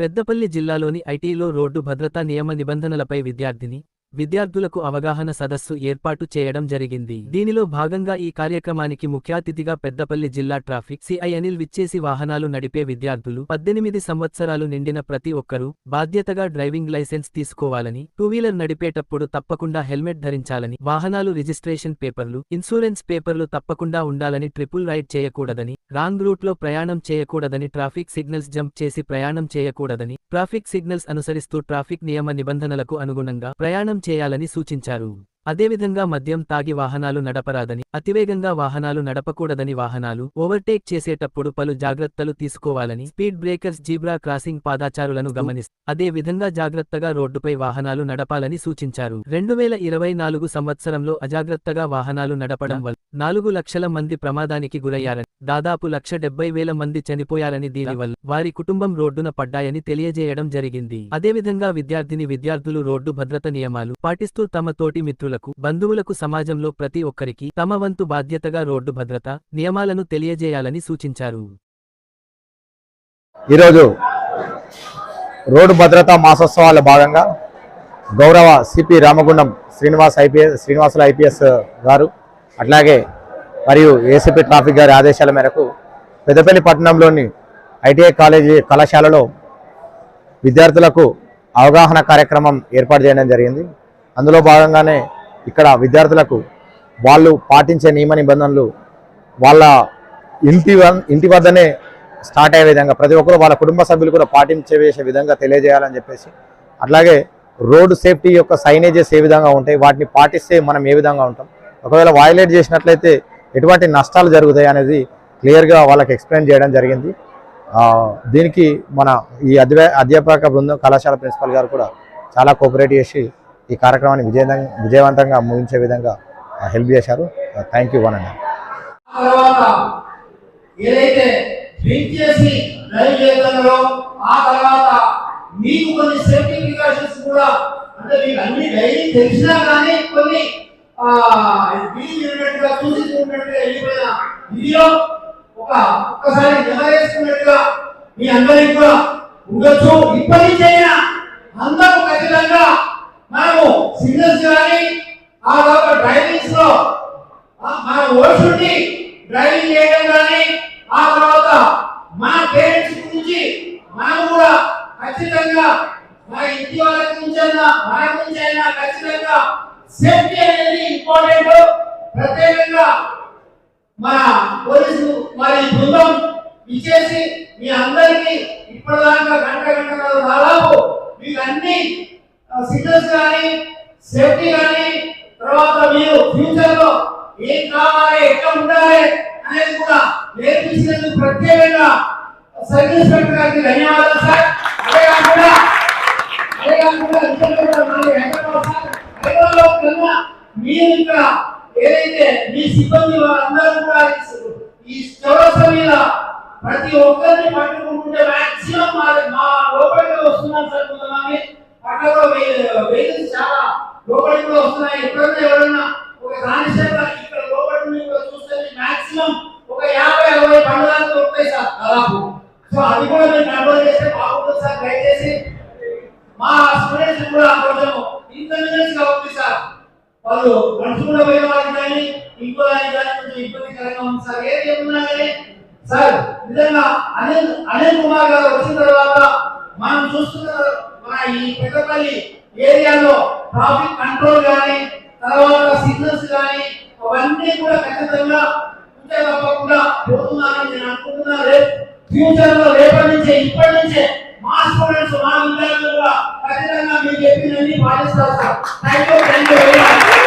పెద్దపల్లి జిల్లాలోని ఐటీలో రోడ్డు భద్రతా నియమ నిబంధనలపై విద్యార్థిని విద్యార్థులకు అవగాహన సదస్సు ఏర్పాటు చేయడం జరిగింది. దీనిలో భాగంగా ఈ కార్యక్రమానికి ముఖ్యాతిథిగా పెద్దపల్లి జిల్లా ట్రాఫిక్ సిఐ అనిల్ విచ్చేసి వాహనాలు నడిపే విద్యార్థులు పద్దెనిమిది సంవత్సరాలు నిండిన ప్రతి ఒక్కరూ బాధ్యతగా డ్రైవింగ్ లైసెన్స్ తీసుకోవాలని టూ వీలర్ నడిపేటప్పుడు తప్పకుండా హెల్మెట్ ధరించాలని వాహనాలు రిజిస్ట్రేషన్ పేపర్లు ఇన్సూరెన్స్ పేపర్లు తప్పకుండా ఉండాలని ట్రిపుల్ రైడ్ చేయకూడదని రాంగ్ రూట్లో ప్రయాణం చేయకూడదని ట్రాఫిక్ సిగ్నల్స్ జంప్ చేసి ప్రయాణం చేయకూడదని ట్రాఫిక్ సిగ్నల్స్ అనుసరిస్తూ ట్రాఫిక్ నియమ నిబంధనలకు అనుగుణంగా ప్రయాణం చేయాలని సూచించారు. అదేవిధంగా మద్యం తాగి వాహనాలు నడపరాదని అతివేగంగా వాహనాలు నడపకూడదని వాహనాలు ఓవర్టేక్ చేసేటప్పుడు పలు జాగ్రత్తలు తీసుకోవాలని స్పీడ్ బ్రేకర్స్ జీబ్రా క్రాసింగ్ పాదాచారులను గమనిస్తూ అదే విధంగా జాగ్రత్తగా రోడ్డుపై వాహనాలు నడపాలని సూచించారు. రెండు వేల ఇరవై నాలుగు సంవత్సరంలో అజాగ్రత్తగా వాహనాలు నడపడం వల్ల నాలుగు లక్షల మంది ప్రమాదానికి గురయ్యారని దాదాపు లక్ష డెబ్బై వేల మంది చనిపోయారని దీనివల్ల వారి కుటుంబం రోడ్డున పడ్డాయని తెలియజేయడం జరిగింది. అదేవిధంగా విద్యార్థిని విద్యార్థులు రోడ్డు భద్రత నియమాలు పాటిస్తూ తమ తోటి మిత్రులకు బంధువులకు సమాజంలో ప్రతి ఒక్కరికి తమ వంతు బాధ్యతగా రోడ్డు భద్రత నియమాలను తెలియజేయాలని సూచించారు. ఈరోజు రోడ్డు భద్రతా మాసోత్సవాల భాగంగా గౌరవ CP Ramagundam Srinivas IPS Srinivasulu IPS garu అట్లాగే మరియు ఏసీపీ ట్రాఫిక్ గారి ఆదేశాల మేరకు పెద్దపల్లి పట్టణంలోని ఐటీఐ కాలేజీ కళాశాలలో విద్యార్థులకు అవగాహన కార్యక్రమం ఏర్పాటు చేయడం జరిగింది. అందులో భాగంగానే ఇక్కడ విద్యార్థులకు వాళ్ళు పాటించే నియమ నిబంధనలు వాళ్ళ ఇంటి ఇంటి వద్దనే స్టార్ట్ అయ్యే విధంగా ప్రతి ఒక్కరు వాళ్ళ కుటుంబ సభ్యులు కూడా పాటించే వేసే విధంగా తెలియజేయాలని చెప్పేసి అట్లాగే రోడ్డు సేఫ్టీ యొక్క సైనేజెస్ ఏ విధంగా ఉంటాయి వాటిని పాటిస్తే మనం ఏ విధంగా ఉంటాం. ఒకవేళ వయలేట్ చేసినట్లయితే ఎటువంటి నష్టాలు జరుగుతాయి అనేది క్లియర్గా వాళ్ళకి ఎక్స్ప్లెయిన్ చేయడం జరిగింది. దీనికి మన ఈ అధ్యాపక బృందం కళాశాల ప్రిన్సిపల్ గారు కూడా చాలా కోఆపరేట్ చేసి ఈ కార్యక్రమాన్ని విజయవంతంగా విజయవంతంగా ముగించే విధంగా హెల్ప్ చేశారు. థ్యాంక్ యూ వన్ అండ్ ఏదైతే డ్రింక్ చేసి డ్రైవ్ చేస్తున్నారో ఆ తర్వాత మీకు కొన్ని సేఫ్టీ ప్రికాషన్స్ కూడా అంటే మీకు అన్ని తెలిసినా కానీ కొన్ని చూసి చూసినట్టుగా వెళ్ళిపోయిన ఇదిలో ఒక ఒక్కసారి నిలవేసుకున్నట్టుగా మీ అందరికి కూడా ఉండొచ్చు. ఇప్పటి అందరూ ఖచ్చితంగా మనము సిగ్నల్స్ కానీ ఆ తర్వాత డ్రైవింగ్స్లో మన ఓషుని డ్రైవింగ్ చేయడం కానీ ఆ తర్వాత మన పేరెంట్స్ గురించి మనం కూడా ఖచ్చితంగా మన ఇంటి వాళ్ళ గురించి అయినా మన గురించి అయినా ఖచ్చితంగా సేఫ్టీ అనేది ఇంపార్టెంట్ ప్రత్యేకంగా మన పోలీసు మరి బృందం ఇచ్చేసి మీ అందరికీ ఇప్పటిదాకా గంట గంట దాదాపు మీకు అన్ని సిగ్నల్స్ కానీ సేఫ్టీ కానీ తర్వాత మీరు ఫ్యూచర్లో ఏం కావాలి ఎట్లా ఉండాలి అనేది కూడా నేర్పించినందుకు ప్రత్యేకంగా సర్వీస్ ఇన్స్పెక్టర్ గారికి ధన్యవాదాలు సార్. అదే కాకుండా అదే కాకుండా హైదరాబాద్ కన్నా మీరు ఇక్కడ ఏదైతే మీ సిబ్బంది వాళ్ళందరూ కూడా ఈ చౌరస్తా మీద ప్రతి ఒక్కరిని పట్టుకుంటుంటే మాక్సిమం మా లోపలికి వస్తున్నారు సార్ కొంతమంది. పక్కలో వెహికల్స్ చాలా లోపలికి కూడా వస్తున్నాయి ఎప్పుడైనా ఎవరైనా ఒక కానిస్టేబుల్ ఇక్కడ లోపలి నుండి కూడా చూస్తే మాక్సిమం ఒక యాభై అరవై పండుగలతో సార్ దాదాపు సో అది కూడా మీరు కంట్రోల్ చేస్తే బాగుంటుంది సార్ దయచేసి మా స్టూడెంట్స్ కూడా కొంచెం ఇన్కన్వీనియన్స్గా ఉంది సార్ వాళ్ళు నడుచుకుంటూ పోయిన వాళ్ళకి కానీ ఇంకో దానికి కానీ కొంచెం ఇబ్బందికరంగా ఉంది సార్ ఏది ఏమున్నా కానీ సార్ నిజంగా అనిల్ అనిల్ కుమార్ గారు వచ్చిన తర్వాత మనం చూస్తున్న మన ఈ పెద్దపల్లి ఏరియాలో ట్రాఫిక్ కంట్రోల్ కానీ తర్వాత సిగ్నల్స్ కానీ అవన్నీ కూడా ఖచ్చితంగా ఉంటే తప్పకుండా పోతున్నారని నేను ఫ్యూచర్లో రేపటి నుంచే ఇప్పటి నుంచే మా స్టూడెంట్స్ మా విద్యార్థులు కూడా ఖచ్చితంగా మీరు చెప్పినన్ని పాటిస్తారు sir. Thank you thank you very much